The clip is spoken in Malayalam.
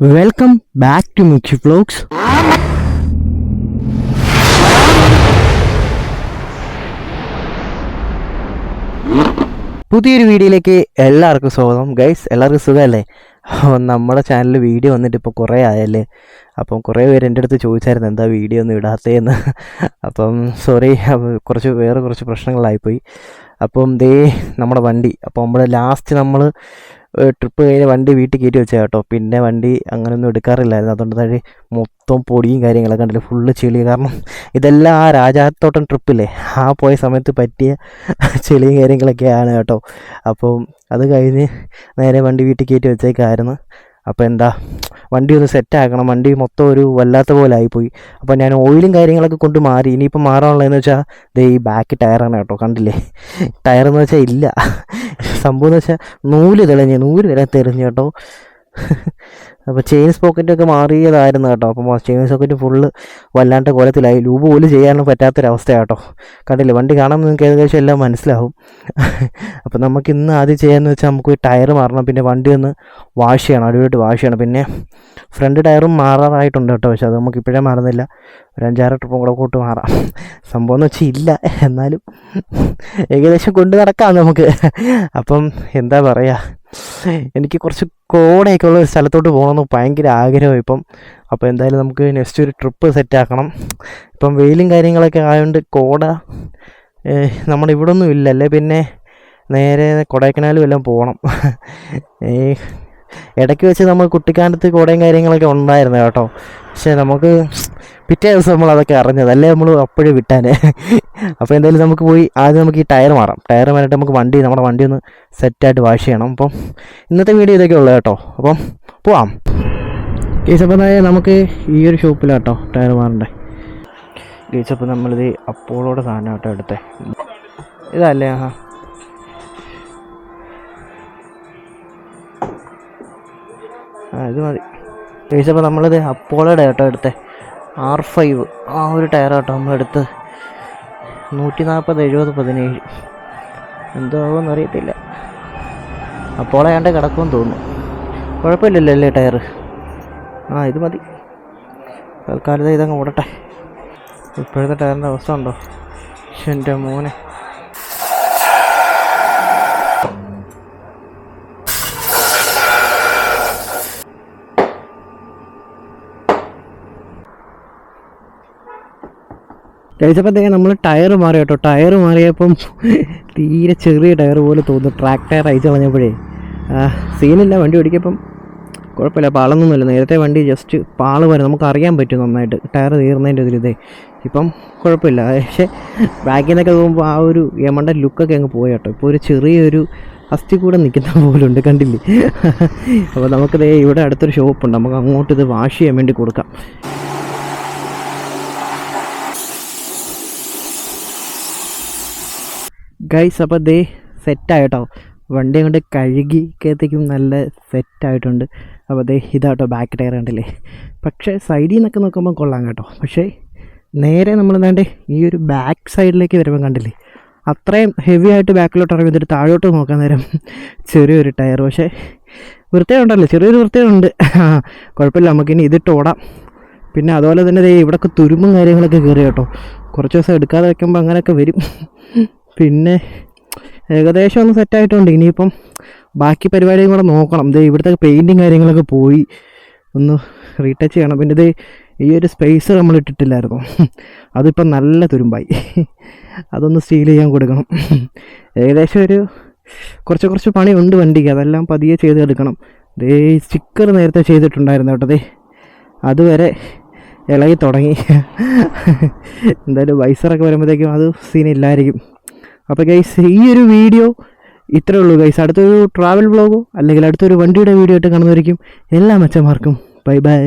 Welcome back to Mukhya vlogs പുതിയൊരു വീഡിയോയിലേക്ക് എല്ലാവർക്കും സ്വാഗതം. ഗൈസ് എല്ലാവർക്കും സുഖമല്ലേ? നമ്മുടെ ചാനലിൽ വീഡിയോ വന്നിട്ട് ഇപ്പോൾ കുറേ ആയല്ലേ? അപ്പം കുറേ പേര് എന്റെ അടുത്ത് ചോദിച്ചായിരുന്നു എന്താ വീഡിയോ ഒന്നും ഇടാത്തേന്ന് അപ്പം സോറി കുറച്ച് വേറെ കുറച്ച് പ്രശ്നങ്ങളായിപ്പോയി. അപ്പം ദേ നമ്മുടെ വണ്ടി അപ്പോൾ നമ്മൾ ലാസ്റ്റ് നമ്മൾ ട്രിപ്പ് കഴിഞ്ഞ് വണ്ടി വീട്ടിൽ കയറ്റി വെച്ചാൽ കേട്ടോ. പിന്നെ വണ്ടി അങ്ങനെയൊന്നും എടുക്കാറില്ലായിരുന്നു. അതുകൊണ്ട് തന്നെ മൊത്തം പൊടിയും കാര്യങ്ങളൊക്കെ ഉണ്ടല്ലോ ഫുള്ള് ചെളി കാരണം ഇതെല്ലാം ആ രാജാത്തോട്ടം ട്രിപ്പില്ലേ ആ പോയ സമയത്ത് പറ്റിയ ചെളിയും കാര്യങ്ങളൊക്കെയാണ് കേട്ടോ. അപ്പം അത് കഴിഞ്ഞ് നേരെ വണ്ടി വീട്ടിൽ കയറ്റി വെച്ചേക്കായിരുന്നു. അപ്പോൾ എന്താ വണ്ടി ഒന്ന് സെറ്റാക്കണം വണ്ടി മൊത്തം ഒരു വല്ലാത്ത പോലെ ആയിപ്പോയി. അപ്പോൾ ഞാൻ ഓയിലും കാര്യങ്ങളൊക്കെ കൊണ്ട് മാറി. ഇനിയിപ്പോൾ മാറാനുള്ളതെന്ന് വെച്ചാൽ ദേ ഈ ബാക്ക് ടയറാണ് കേട്ടോ കണ്ടില്ലേ? ടയറെന്ന് വെച്ചാൽ ഇല്ല. സംഭവം എന്ന് വെച്ചാൽ നൂൽ തെളിഞ്ഞ് നൂൽ തെളിഞ്ഞ് കേട്ടോ. അപ്പോൾ ചെയിൻ സ്പോക്കറ്റൊക്കെ മാറിയതായിരുന്നു കേട്ടോ. അപ്പം ചെയിൻ സ്പോക്കറ്റ് ഫുള്ള് വല്ലാണ്ട് കോലത്തിലായി. ലൂബ് പോലും ചെയ്യാനും പറ്റാത്തൊരവസ്ഥ കേട്ടോ കണ്ടില്ലേ? വണ്ടി കാണാൻ നിങ്ങൾക്ക് ഏകദേശം എല്ലാം മനസ്സിലാവും. അപ്പം നമുക്ക് ഇന്ന് ആദ്യം ചെയ്യാമെന്ന് വെച്ചാൽ നമുക്ക് ടയർ മാറണം. പിന്നെ വണ്ടി ഒന്ന് വാഷ് ചെയ്യണം. അടിപൊളിയായിട്ട് വാഷ് ചെയ്യണം. പിന്നെ ഫ്രണ്ട് ടയറും മാറാറായിട്ടുണ്ട് കേട്ടോ. പക്ഷെ അത് നമുക്ക് ഇപ്പോഴേ മാറുന്നില്ല. ഒരു അഞ്ചാറ് ട്രിപ്പും കൂടെ കൂട്ട് മാറാം. സംഭവം എന്ന് വെച്ചാൽ ഇല്ല. എന്നാലും ഏകദേശം കൊണ്ട് നടക്കാം നമുക്ക്. അപ്പം എന്താ പറയുക എനിക്ക് കുറച്ച് കോടയൊക്കെ ഉള്ള ഒരു സ്ഥലത്തോട്ട് പോകണമെന്ന് ഭയങ്കര ആഗ്രഹം ഇപ്പം അപ്പോൾ എന്തായാലും നമുക്ക് നെക്സ്റ്റ് ഒരു ട്രിപ്പ് സെറ്റാക്കണം ഇപ്പം വെയിലും കാര്യങ്ങളൊക്കെ ആയതുകൊണ്ട് കോട നമ്മുടെ ഇവിടെ ഒന്നും ഇല്ലല്ലേ പിന്നെ നേരെ കൊടൈക്കനാലും എല്ലാം പോകണം. ഇടയ്ക്ക് വെച്ച് നമ്മൾ കുട്ടിക്കാലത്ത് കുടയും കാര്യങ്ങളൊക്കെ ഉണ്ടായിരുന്നു കേട്ടോ. പക്ഷേ നമുക്ക് പിറ്റേ ദിവസം നമ്മൾ അതൊക്കെ അറിഞ്ഞത്. അല്ലേ നമ്മൾ അപ്പോഴേ വിട്ടാനേ? അപ്പോൾ എന്തായാലും നമുക്ക് പോയി ആദ്യം നമുക്ക് ഈ ടയർ മാറാം. ടയർ മാറിയിട്ട് നമുക്ക് വണ്ടി നമ്മുടെ വണ്ടി ഒന്ന് സെറ്റായിട്ട് വാഷ് ചെയ്യണം. അപ്പം ഇന്നത്തെ വീഡിയോ ഇതൊക്കെ ഉള്ളത് കേട്ടോ. അപ്പം പോവാം. എന്തായാലും നമുക്ക് ഈ ഒരു ഷോപ്പിലാട്ടോ ടയർ മാറണ്ടേ? ഗീസപ്പം നമ്മളിത് അപ്പോളോടെ സാധനം കേട്ടോ എടുത്തേ. ഇതല്ലേ? ആ ഇത് മതി. ചോദിച്ചപ്പോൾ നമ്മളിത് അപ്പോളോടെ കേട്ടോ എടുത്തേ. ആർ ഫൈവ് ആ ഒരു ടയർ കേട്ടോ നമ്മളെടുത്ത്. നൂറ്റി നാൽപ്പത് എഴുപത് പതിനേഴ്. എന്തോ ആവുമെന്ന് അറിയത്തില്ല. അപ്പോളെ കിടക്കുമെന്ന് തോന്നുന്നു. കുഴപ്പമില്ലല്ലോ അല്ലേ ടയർ ആ ഇത് മതി. തൽക്കാലത്ത് ഇതങ്ങ് ഓടട്ടെ ഇപ്പോഴത്തെ ടയറിന്റെ അവസ്ഥ ഉണ്ടോ? എന്റെ മോനെ. കഴിച്ചപ്പോഴത്തേക്ക് നമ്മൾ ടയർ മാറി കേട്ടോ. ടയർ മാറിയപ്പം തീരെ ചെറിയ ടയർ പോലെ തോന്നുന്നു. ട്രാക്ക് ടയർ അയച്ചു കളഞ്ഞപ്പോഴേ. സീനില്ല വണ്ടി ഓടിക്കപ്പം കുഴപ്പമില്ല. പാളൊന്നുമില്ല നേരത്തെ വണ്ടി ജസ്റ്റ് പാൾ വരെ നമുക്ക് അറിയാൻ പറ്റും നന്നായിട്ട്. ടയർ തീർന്നതിന്റെ ഒരു ഇതേ. ഇപ്പം കുഴപ്പമില്ല. പക്ഷേ ബാക്കിൽ നിന്നൊക്കെ പോകുമ്പോൾ ആ ഒരു എമണ്ട ലുക്കൊക്കെ അങ്ങ് പോയി കേട്ടോ. ഇപ്പോൾ ഒരു ചെറിയൊരു അസ്ഥി കൂടെ നിൽക്കുന്ന പോലുണ്ട് കണ്ടില്ലേ? അപ്പോൾ നമുക്കിത് ഇവിടെ അടുത്തൊരു ഷോപ്പുണ്ട് നമുക്ക് അങ്ങോട്ട് ഇത് വാഷ് ചെയ്യാൻ വേണ്ടി കൊടുക്കാം. ഗൈസ് അപ്പോൾ ദേ സെറ്റായിട്ടോ വണ്ടി അങ്ങോട്ട് കഴുകിക്കത്തേക്കും നല്ല സെറ്റായിട്ടുണ്ട് അപ്പോൾ ദേ ഇതാട്ടോ ബാക്ക് ടയർ കണ്ടില്ലേ? പക്ഷേ സൈഡിൽ നിന്നൊക്കെ നോക്കുമ്പോൾ കൊള്ളാം കേട്ടോ. പക്ഷേ നേരെ നമ്മൾ എന്താണ്ട് ഈ ഒരു ബാക്ക് സൈഡിലേക്ക് വരുമ്പോൾ കണ്ടില്ലേ? അത്രയും ഹെവി ആയിട്ട് ബാക്കിലോട്ട് ഇറങ്ങി എന്നിട്ട് താഴോട്ട് നോക്കാൻ നേരം ചെറിയൊരു ടയർ പക്ഷേ വൃത്തിയുണ്ടല്ലോ ചെറിയൊരു വൃത്തിയുണ്ട് കുഴപ്പമില്ല നമുക്കിനി ഇതിട്ട് ഓടാം. പിന്നെ അതുപോലെ തന്നെ ഇവിടെയൊക്കെ തുരുമ്പും കാര്യങ്ങളൊക്കെ കയറി കേട്ടോ. കുറച്ച് ദിവസം എടുക്കാതെ വെക്കുമ്പോൾ അങ്ങനെയൊക്കെ വരും. പിന്നെ ഏകദേശം ഒന്ന് സെറ്റായിട്ടുണ്ട് ഇനിയിപ്പം ബാക്കി പരിപാടിയും കൂടെ നോക്കണം. ദേ ഇവിടുത്തെ പെയിന്റിങ് കാര്യങ്ങളൊക്കെ പോയി. ഒന്ന് റീടച്ച് ചെയ്യണം. പിന്നെ ഇത് ഈ ഒരു സ്പേസ് നമ്മൾ ഇട്ടിട്ടില്ലായിരുന്നു. അതിപ്പം നല്ല തുരുമ്പായി. അതൊന്ന് സ്റ്റീൽ ചെയ്യാൻ കൊടുക്കണം. ഏകദേശം ഒരു കുറച്ച് കുറച്ച് ഉണ്ട് വണ്ടിക്ക്. അതെല്ലാം പതിയെ ചെയ്തെടുക്കണം. ദേ സ്റ്റിക്കർ നേരത്തെ ചെയ്തിട്ടുണ്ടായിരുന്നു കേട്ടോ. ദേ അതുവരെ ഇളകി തുടങ്ങി. എന്തായാലും വൈസറൊക്കെ വരുമ്പോഴത്തേക്കും അത് സീനില്ലായിരിക്കും അപ്പോൾ ഗൈസ് ഈ ഒരു വീഡിയോ ഇത്രേ ഉള്ളൂ ഗൈസ് അടുത്തൊരു ട്രാവൽ വ്ളോഗോ അല്ലെങ്കിൽ അടുത്തൊരു വണ്ടിയുടെ വീഡിയോ ആയിട്ട് കാണുന്നതായിരിക്കും എല്ലാ മച്ചന്മാർക്കും. Bye bye